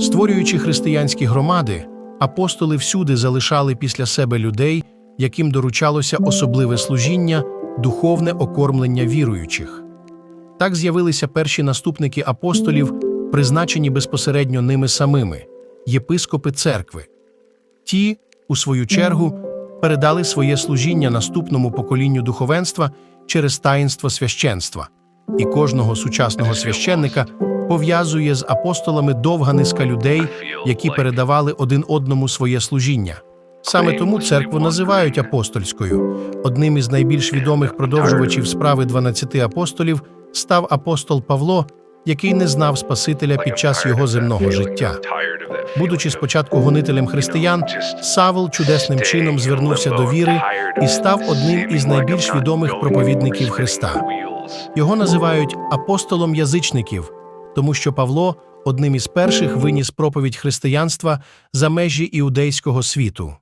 Створюючи християнські громади, апостоли всюди залишали після себе людей, яким доручалося особливе служіння, духовне окормлення віруючих. Так з'явилися перші наступники апостолів, призначені безпосередньо ними самими єпископи церкви. Ті, у свою чергу, передали своє служіння наступному поколінню духовенства через таїнство священства, і кожного сучасного священника пов'язує з апостолами довга низка людей, які передавали один одному своє служіння. Саме тому церкву називають апостольською. Одним із найбільш відомих продовжувачів справи 12 апостолів став апостол Павло, який не знав Спасителя під час його земного життя. Будучи спочатку гонителем християн, Савл чудесним чином звернувся до віри і став одним із найбільш відомих проповідників Христа. Його називають апостолом язичників, тому що Павло одним із перших виніс проповідь християнства за межі іудейського світу.